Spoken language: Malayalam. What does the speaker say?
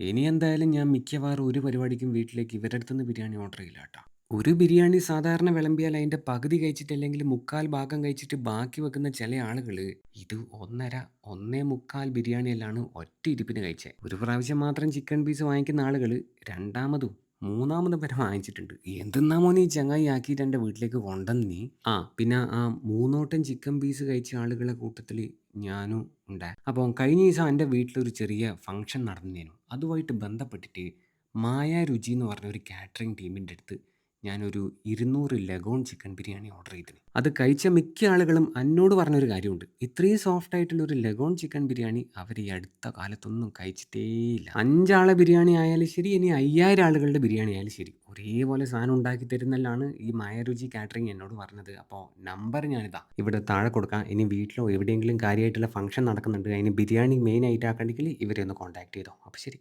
ഇനി എന്തായാലും ഞാൻ മിക്കവാറും ഒരു പരിപാടിക്കും വീട്ടിലേക്ക് ഇവരുടെ അടുത്തുനിന്ന് ബിരിയാണി ഓർഡർ ചെയ്യില്ല കേട്ടോ ഒരു ബിരിയാണി സാധാരണ വിളമ്പിയാൽ അതിന്റെ പകുതി കഴിച്ചിട്ട് അല്ലെങ്കിൽ മുക്കാൽ ഭാഗം കഴിച്ചിട്ട് ബാക്കി വെക്കുന്ന ചില ആളുകൾ ഇത് ഒന്നര ഒന്നേ മുക്കാൽ ബിരിയാണിയെല്ലാണ് ഒറ്റ ഇരിപ്പിന് കഴിച്ചത് ഒരു പ്രാവശ്യം മാത്രം ചിക്കൻ പീസ് വാങ്ങിക്കുന്ന ആളുകൾ രണ്ടാമതും മൂന്നാമതും വരെ വാങ്ങിച്ചിട്ടുണ്ട്. എന്തെന്നാ മോനെ ഈ ചങ്ങായി ആക്കിയിട്ട് എന്റെ വീട്ടിലേക്ക് നീ? ആ പിന്നെ ആ മൂന്നോട്ടം ചിക്കൻ പീസ് കഴിച്ച ആളുകളെ കൂട്ടത്തിൽ ഞാനും ഉണ്ടായി. അപ്പോൾ കഴിഞ്ഞ ദിവസം എന്റെ വീട്ടിലൊരു ചെറിയ ഫംഗ്ഷൻ നടന്നേനു. അതുമായിട്ട് ബന്ധപ്പെട്ടിട്ട് മായ രുചി എന്ന് പറഞ്ഞ ഒരു കാറ്ററിംഗ് ടീമിന്റെ അടുത്ത് ഞാനൊരു ഇരുന്നൂറ് ലഗോൺ ചിക്കൻ ബിരിയാണി ഓർഡർ ചെയ്തിന്. അത് കഴിച്ച മിക്ക ആളുകളും എന്നോട് പറഞ്ഞൊരു കാര്യമുണ്ട്. ഇത്രയും സോഫ്റ്റ് ആയിട്ടുള്ള ഒരു ലഗോൺ ചിക്കൻ ബിരിയാണി അവർ ഈ അടുത്ത കാലത്തൊന്നും കഴിച്ചിട്ടേയില്ല. അഞ്ചാളെ ബിരിയാണി ആയാലും ശരി ഇനി അയ്യായിരം ആളുകളുടെ ബിരിയാണി ആയാലും ശരി. ഒരേപോലെ സാധനം ഉണ്ടാക്കി തരുന്നല്ലാണ് ഈ മായരുചി കാറ്ററിംഗ് എന്നോട് പറഞ്ഞത്. അപ്പോൾ നമ്പർ ഞാനിതാ ഇവിടെ താഴെ കൊടുക്കാം. ഇനി വീട്ടിലോ എവിടെയെങ്കിലും കാര്യമായിട്ടുള്ള ഫംഗ്ഷൻ നടക്കുന്നുണ്ട്. അതിന് ബിരിയാണി മെയിൻ ആയിട്ട് ആക്കണമെങ്കിൽ ഇവരെ ഒന്ന് കോൺടാക്ട് ചെയ്തോ. അപ്പോൾ ശരി.